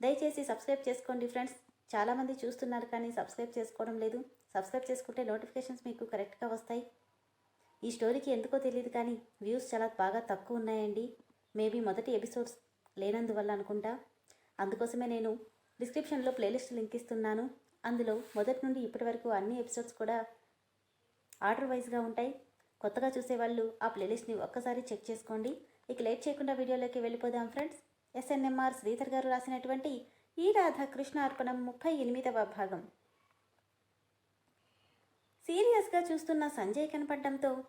దయచేసి సబ్స్క్రైబ్ చేసుకోండి ఫ్రెండ్స్. చాలామంది చూస్తున్నారు కానీ సబ్స్క్రైబ్ చేసుకోవడం లేదు. సబ్స్క్రైబ్ చేసుకుంటే నోటిఫికేషన్స్ మీకు కరెక్ట్గా వస్తాయి. ఈ స్టోరీకి ఎందుకో తెలియదు కానీ వ్యూస్ చాలా బాగా తక్కువ ఉన్నాయండి. మేబీ మొదటి ఎపిసోడ్స్ లేనందువల్ల అనుకుంటా. అందుకోసమే నేను డిస్క్రిప్షన్లో ప్లేలిస్ట్ లింక్ ఇస్తున్నాను. అందులో మొదటి నుండి ఇప్పటి వరకు అన్ని ఎపిసోడ్స్ కూడా ఆర్డర్ వైజ్గా ఉంటాయి. కొత్తగా చూసేవాళ్ళు ఆ ప్లేలిస్ట్ని ఒక్కసారి చెక్ చేసుకోండి. ఇక లేట్ చేయకుండా వీడియోలోకి వెళ్ళిపోదాం ఫ్రెండ్స్. ఎస్ఎన్ఎంఆర్ శ్రీధర్ గారు రాసినటువంటి ఈ రాధాకృష్ణ అర్పణం ముప్పై ఎనిమిదవ భాగం. సీరియస్గా చూస్తున్న సంజయ్ కనపడడంతో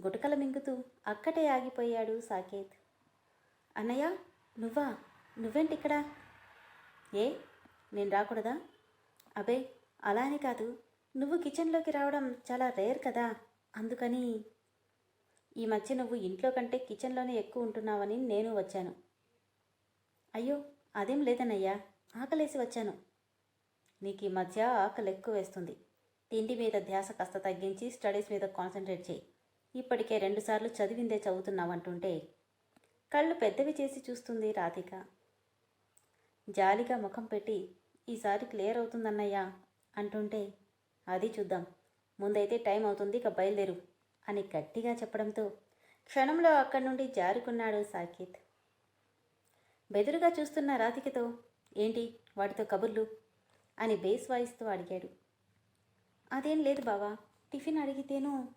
గుటకలు మింగుతూ అక్కటే ఆగిపోయాడు సాకేత్. అన్నయ్య నువ్వా? నువ్వేంటి ఇక్కడ ఏ? నేను రాకూడదా? అబే అలా అని కాదు. నువ్వు కిచెన్లోకి రావడం చాలా రేర్ కదా? అందుకని ఈ మధ్య నువ్వు ఇంట్లో కంటే కిచెన్లోనే ఎక్కువ ఉంటున్నావని నేను వచ్చాను. అయ్యో అదేం లేదన్నయ్యా. ఆకలేసి వచ్చాను. నీకు ఈ మధ్య ఆకలి ఎక్కువ వేస్తుంది తిండి మీద ధ్యాస కాస్త తగ్గించి స్టడీస్ మీద కాన్సన్ట్రేట్ చేయి. ఇప్పటికే రెండుసార్లు చదివిందే చదువుతున్నావంటుంటే కళ్ళు పెద్దవి చేసి చూస్తుంది రాధిక. జాలిగా ముఖం పెట్టి ఈసారి క్లియర్ అవుతుందన్నయ్యా అంటుంటే అది చూద్దాం. ముందైతే టైం అవుతుంది ఇక బయలుదేరు అని గట్టిగా చెప్పడంతో క్షణంలో అక్కడి నుండి జారుకున్నాడు సాకేత్. బెదురుగా చూస్తున్న రాధికతో ఏంటి? వాటితో కబుర్లు? అని బేస్ వాయిస్తూ అడిగాడు. అదేం లేదు బావా టిఫిన్ అడిగితేను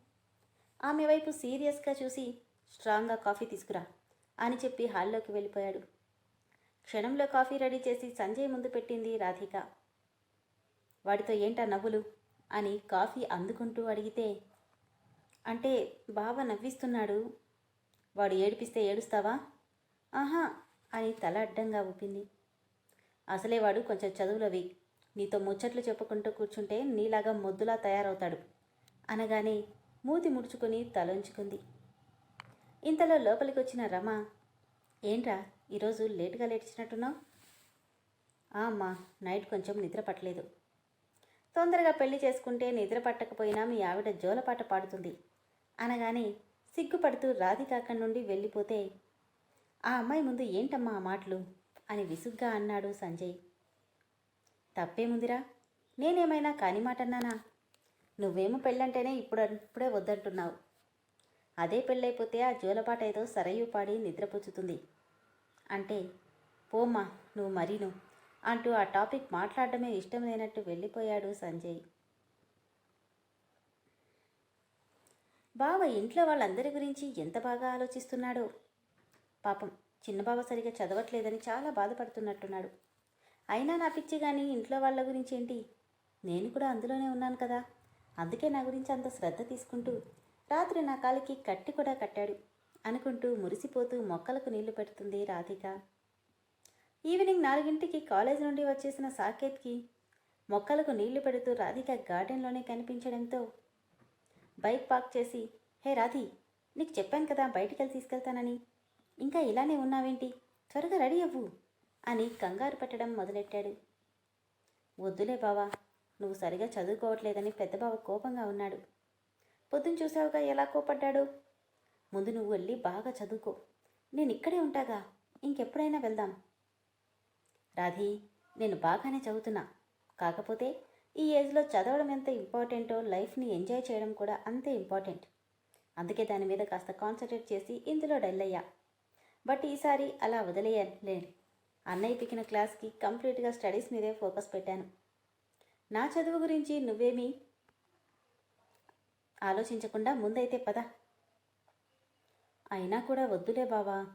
ఆమె వైపు సీరియస్గా చూసి స్ట్రాంగ్గా కాఫీ తీసుకురా అని చెప్పి హాల్లోకి వెళ్ళిపోయాడు. క్షణంలో కాఫీ రెడీ చేసి సంజయ్ ముందు పెట్టింది రాధిక. వాడితో ఏంటా నవ్వులు? అని కాఫీ అందుకుంటూ అడిగితే అంటే బావ నవ్విస్తున్నాడు. వాడు ఏడిపిస్తే ఏడుస్తావా? ఆహా అని తల అడ్డంగా ఊపింది. అసలే వాడు కొంచెం చదువులవి. నీతో ముచ్చట్లు చెప్పుకుంటూ కూర్చుంటే నీలాగా మొద్దులా తయారవుతాడు. అనగానే మూతి ముడుచుకొని తలంచుకుంది ఇంతలో లోపలికి వచ్చిన రమ ఏంట్రా ఈరోజు లేటుగా లేచినట్టున్నావు? అమ్మా నైట్ కొంచెం నిద్ర పట్టలేదు. తొందరగా పెళ్ళి చేసుకుంటే నిద్ర పట్టకపోయినా మీ ఆవిడ జోలపాట పాడుతుంది. అనగానే సిగ్గుపడుతూ రాధిక అక్కడి నుండి వెళ్ళిపోతే ఆ అమ్మాయి ముందు ఏంటమ్మా ఆ మాటలు? అని విసుగ్గా అన్నాడు సంజయ్. తప్పేముందిరా? నేనేమైనా కాని మాట అన్నానా నువ్వేమో పెళ్ళంటేనే ఇప్పుడు ఇప్పుడే వద్దంటున్నావు. అదే పెళ్ళైపోతే ఆ జోలపాట ఏదో సరయు పాడి నిద్రపుచ్చుతుంది అంటే పోమ్మా నువ్వు మరీను అంటూ ఆ టాపిక్ మాట్లాడటమే ఇష్టం లేనట్టు వెళ్ళిపోయాడు సంజయ్. బావ ఇంట్లో వాళ్ళందరి గురించి ఎంత బాగా ఆలోచిస్తున్నాడో? పాపం చిన్నబాబు సరిగా చదవట్లేదని చాలా బాధపడుతున్నట్టున్నాడు. అయినా నా పిచ్చి కానీ ఇంట్లో వాళ్ళ గురించి ఏంటి? నేను కూడా అందులోనే ఉన్నాను కదా. అందుకే నా గురించి అంత శ్రద్ధ తీసుకుంటూ రాత్రి నా కాలికి కట్టి కూడా కట్టాడు అనుకుంటూ మురిసిపోతూ మొక్కలకు నీళ్ళు పెడుతుంది రాధిక. ఈవినింగ్ నాలుగింటికి కాలేజ్ నుండి వచ్చేసిన సాకేత్కి మొక్కలకు నీళ్ళు పెడుతూ రాధిక గార్డెన్లోనే కనిపించడంతో బైక్ పార్క్ చేసి హే రాధి నీకు చెప్పాను కదా బయటికి వెళ్ళి తీసుకెళ్తానని. ఇంకా ఇలానే ఉన్నావేంటి? త్వరగా రెడీ అవ్వు అని కంగారు పెట్టడం మొదలెట్టాడు. వద్దులే బావా నువ్వు సరిగా చదువుకోవట్లేదని పెద్ద బావ కోపంగా ఉన్నాడు. పొద్దున చూసావుగా ఎలా కోపడ్డాడు? ముందు నువ్వు వెళ్ళి బాగా చదువుకో. నేను ఇక్కడే ఉంటాగా ఇంకెప్పుడైనా వెళ్దాం. రాధి నేను బాగానే చదువుతున్నా. కాకపోతే ఈ ఏజ్లో చదవడం ఎంత ఇంపార్టెంటో లైఫ్ని ఎంజాయ్ చేయడం కూడా అంతే ఇంపార్టెంట్. అందుకే దాని మీద కాస్త కాన్సన్ట్రేట్ చేసి ఇందులో డెల్ అయ్యా బట్ ఈసారి అలా వదిలేయలేను. అన్నయ్య పికిన క్లాస్కి కంప్లీట్గా స్టడీస్ మీదే ఫోకస్ పెట్టాను. నా చదువు గురించి నువ్వేమీ ఆలోచించకుండా ముందైతే పద. అయినా కూడా వద్దులే బావా.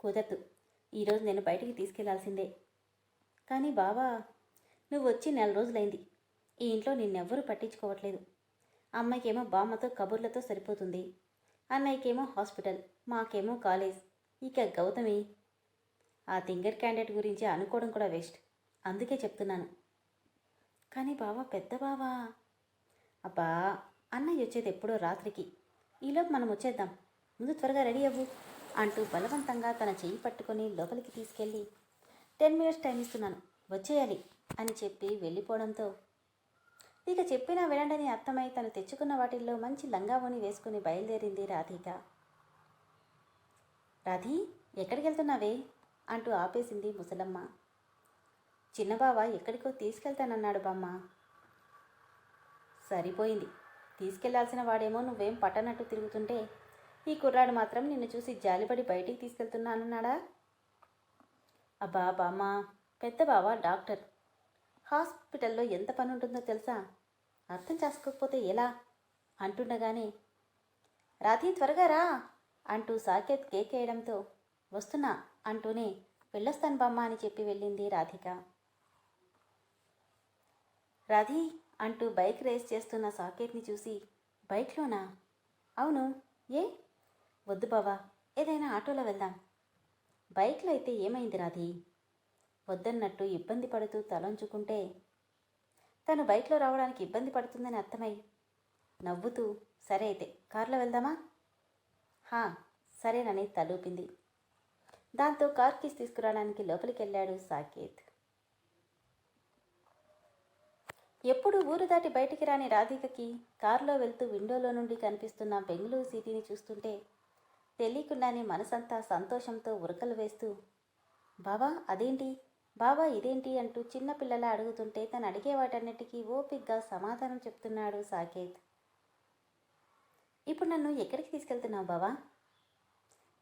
కుదరదు. ఈరోజు నేను బయటికి తీసుకెళ్ళాల్సిందే. కానీ బావా నువ్వు వచ్చి నెల రోజులైంది. ఈ ఇంట్లో నిన్నెవ్వరూ పట్టించుకోవట్లేదు. అమ్మాయికేమో బామ్మతో కబుర్లతో సరిపోతుంది. అన్నయ్యకేమో హాస్పిటల్ మాకేమో కాలేజ్. ఇక గౌతమి. ఆ థింగర్ క్యాండిడేట్ గురించి అనుకోవడం కూడా వేస్ట్. అందుకే చెప్తున్నాను. కానీ బావా పెద్ద బావా. అబ్బా అన్నయ్య వచ్చేది ఎప్పుడో రాత్రికి. ఈలోపు మనం వచ్చేద్దాం. ముందు త్వరగా రెడీ అవ్వు అంటూ బలవంతంగా తన చెయ్యి పట్టుకొని లోపలికి తీసుకెళ్ళి టెన్ మినిట్స్ టైం ఇస్తున్నాను. వచ్చేయాలి అని చెప్పి వెళ్ళిపోవడంతో ఇక చెప్పినా వినండని అర్థమై తను తెచ్చుకున్న వాటిల్లో మంచి లంగావోని వేసుకుని బయలుదేరింది రాధిక. రాధీ ఎక్కడికి వెళ్తున్నావే అంటూ ఆపేసింది ముసలమ్మ. చిన్నబావ ఎక్కడికో తీసుకెళ్తానన్నాడు బామ్మ. సరిపోయింది. తీసుకెళ్ళాల్సిన వాడేమో నువ్వేం పట్టనట్టు తిరుగుతుంటే ఈ కుర్రాడు మాత్రం నిన్ను చూసి జాలిపడి బయటికి తీసుకెళ్తున్నానన్నాడా? అబ్బా బామ్మ పెద్ద బావ డాక్టర్. హాస్పిటల్లో ఎంత పని ఉంటుందో తెలుసా? అర్థం చేసుకోకపోతే ఎలా? అంటుండగానే రాధీ త్వరగా రా. అంటూ సాకేత్ కేకేయడంతో వస్తున్నా అంటూనే వెళ్ళొస్తాను బామ్మ అని చెప్పి వెళ్ళింది రాధిక. రాధి అంటూ బైక్ రేస్ చేస్తున్న సాకేత్ని చూసి బైక్లోనా? అవును. ఏ? వద్దు బావా. ఏదైనా ఆటోలో వెళ్దాం. బైక్లో అయితే ఏమైంది రాధి? వద్దన్నట్టు ఇబ్బంది పడుతూ తలంచుకుంటే తను బైక్లో రావడానికి ఇబ్బంది పడుతుందని అర్థమై నవ్వుతూ సరే అయితే కారులో వెళ్దామా? హా సరేనని తలూపింది. దాంతో కార్ కీస్ తీసుకురావడానికి లోపలికి వెళ్ళాడు సాకేత్. ఎప్పుడు ఊరు దాటి బయటికి రాని రాధికకి కారులో వెళ్తూ విండోలో నుండి కనిపిస్తున్న బెంగళూరు సిటీని చూస్తుంటే తెలియకుండానే మనసంతా సంతోషంతో ఉరకలు వేస్తూ బావా అదేంటి? బావా ఇదేంటి? అంటూ చిన్నపిల్లల అడుగుతుంటే తను అడిగే వాటన్నిటికీ ఓపిగ్గా సమాధానం చెప్తున్నాడు సాకేత్. ఇప్పుడు నన్ను ఎక్కడికి తీసుకెళ్తున్నావు బావా?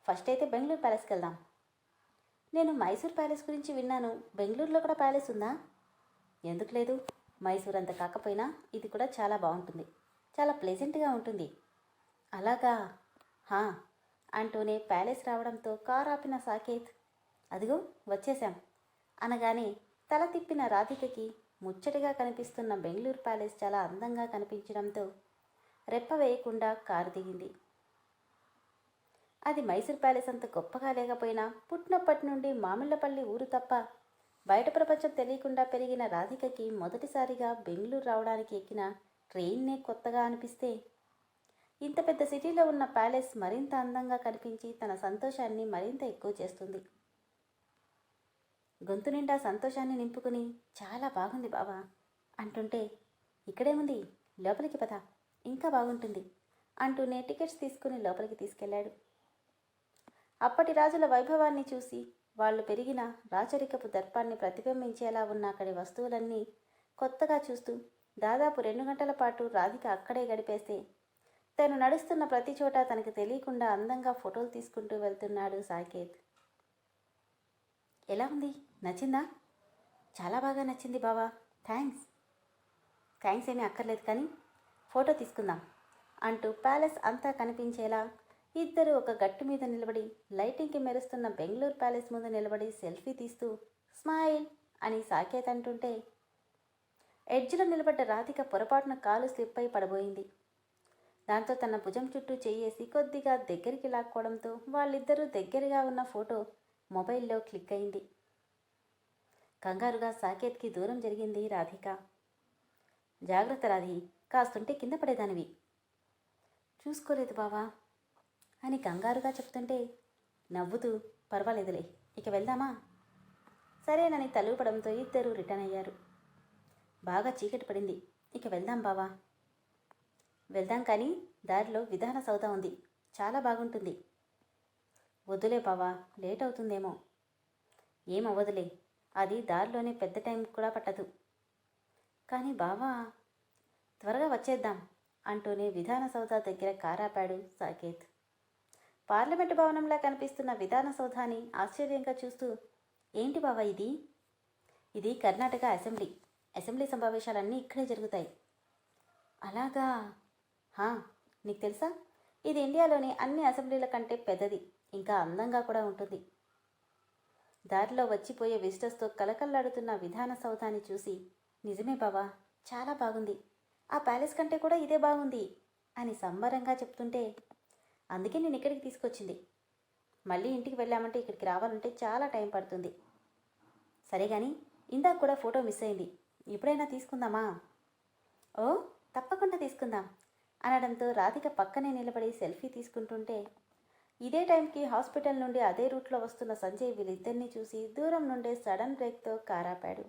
ఫస్ట్ అయితే బెంగళూరు ప్యాలెస్కి వెళ్దాం. నేను మైసూర్ ప్యాలెస్ గురించి విన్నాను. బెంగళూరులో కూడా ప్యాలెస్ ఉందా? ఎందుకు లేదు? మైసూర్ అంత కాకపోయినా ఇది కూడా చాలా బాగుంటుంది. చాలా ప్లెజెంట్గా ఉంటుంది. అలాగా? హా అంటూనే ప్యాలెస్ రావడంతో కారు ఆపిన సాకేత్ అదిగో వచ్చేశాం. అనగానే తల తిప్పిన రాధికకి ముచ్చటగా కనిపిస్తున్న బెంగళూరు ప్యాలెస్ చాలా అందంగా కనిపించడంతో రెప్ప వేయకుండా కారు దిగింది. అది మైసూర్ ప్యాలెస్ అంత గొప్పగా లేకపోయినా పుట్టినప్పటి నుండి మామిళ్ళపల్లి ఊరు తప్ప బయట ప్రపంచం తెలియకుండా పెరిగిన రాధికకి మొదటిసారిగా బెంగళూరు రావడానికి ఎక్కిన ట్రైన్నే కొత్తగా అనిపిస్తే ఇంత పెద్ద సిటీలో ఉన్న ప్యాలెస్ మరింత అందంగా కనిపించి తన సంతోషాన్ని మరింత ఎక్కువ చేస్తుంది. గొంతు నిండా సంతోషాన్ని నింపుకుని చాలా బాగుంది బావా అంటుంటే ఇక్కడేముంది లోపలికి పద. ఇంకా బాగుంటుంది అంటూనే టికెట్స్ తీసుకుని లోపలికి తీసుకెళ్ళాడు అప్పటి రాజుల వైభవాన్ని చూసి వాళ్ళు పెరిగిన రాచరికపు దర్పాన్ని ప్రతిబింబించేలా ఉన్న అక్కడి వస్తువులన్నీ కొత్తగా చూస్తూ దాదాపు రెండు గంటల పాటు రాధిక అక్కడే గడిపేస్తే తను నడుస్తున్న ప్రతి చోట తనకు తెలియకుండా అందంగా ఫోటోలు తీసుకుంటూ వెళ్తున్నాడు సాకేత్. ఎలా ఉంది? నచ్చిందా? చాలా బాగా నచ్చింది బావా. థ్యాంక్స్. థ్యాంక్స్ ఏమీ అక్కర్లేదు కానీ ఫోటో తీసుకుందాం అంటూ ప్యాలెస్ అంతా కనిపించేలా ఇద్దరు ఒక గట్టు మీద నిలబడి లైటింగ్కి మెరుస్తున్న బెంగళూరు ప్యాలెస్ ముందు నిలబడి సెల్ఫీ తీస్తూ స్మైల్ అని సాకేత్ అంటుంటే ఎడ్జ్లో నిలబడ్డ రాధిక పొరపాటున కాలు స్లిప్ అయి పడబోయింది. దాంతో తన భుజం చుట్టూ చేయేసి కొద్దిగా దగ్గరికి లాక్కోవడంతో వాళ్ళిద్దరూ దగ్గరగా ఉన్న ఫోటో మొబైల్లో క్లిక్ అయింది. కంగారుగా సాకేత్కి దూరం జరిగింది రాధిక. జాగ్రత్త రాధి కాస్తుంటే కింద పడేదానివి. చూసుకోలేదు బావా అని కంగారుగా చెప్తుంటే నవ్వుతూ పర్వాలేదులే ఇక వెళ్దామా? సరేనని తలుపడంతో ఇద్దరూ రిటర్న్ అయ్యారు. బాగా చీకటి పడింది. ఇక వెళ్దాం బావా. వెళ్దాం కానీ దారిలో విధాన సౌద ఉంది. చాలా బాగుంటుంది. వద్దులే బావా లేట్ అవుతుందేమో. ఏమవ్వదులే అది దారిలోనే పెద్ద టైం కూడా పట్టదు. కానీ బావా త్వరగా వచ్చేద్దాం అంటూనే విధాన సౌధ దగ్గర కారాపాడు సాకేత్. పార్లమెంటు భవనంలా కనిపిస్తున్న విధాన సౌధాన్ని ఆశ్చర్యంగా చూస్తూ ఏంటి బావా ఇది? ఇది కర్ణాటక అసెంబ్లీ. అసెంబ్లీ సమావేశాలన్నీ ఇక్కడే జరుగుతాయి. అలాగా? హా నీకు తెలుసా? ఇది ఇండియాలోని అన్ని అసెంబ్లీల కంటే పెద్దది. ఇంకా అందంగా కూడా ఉంటుంది. దారిలో వచ్చిపోయే విజిటర్స్తో కలకల్లాడుతున్న విధాన సౌధాన్ని చూసి నిజమే బావా చాలా బాగుంది. ఆ ప్యాలెస్ కంటే కూడా ఇదే బాగుంది అని సంబరంగా చెప్తుంటే అందుకే నేను ఇక్కడికి తీసుకొచ్చింది. మళ్ళీ ఇంటికి వెళ్ళామంటే ఇక్కడికి రావాలంటే చాలా టైం పడుతుంది. సరే కానీ ఇందాక కూడా ఫోటో మిస్ అయింది. ఇప్పుడైనా తీసుకుందామా? ఓ తప్పకుండా తీసుకుందాం అనడంతో రాధిక పక్కనే నిలబడి సెల్ఫీ తీసుకుంటుంటే ఇదే టైంకి హాస్పిటల్ నుండి అదే రూట్లో వస్తున్న సంజయ్ వీళ్ళిద్దరినీ చూసి దూరం నుండే సడన్ బ్రేక్తో కారాపాడు.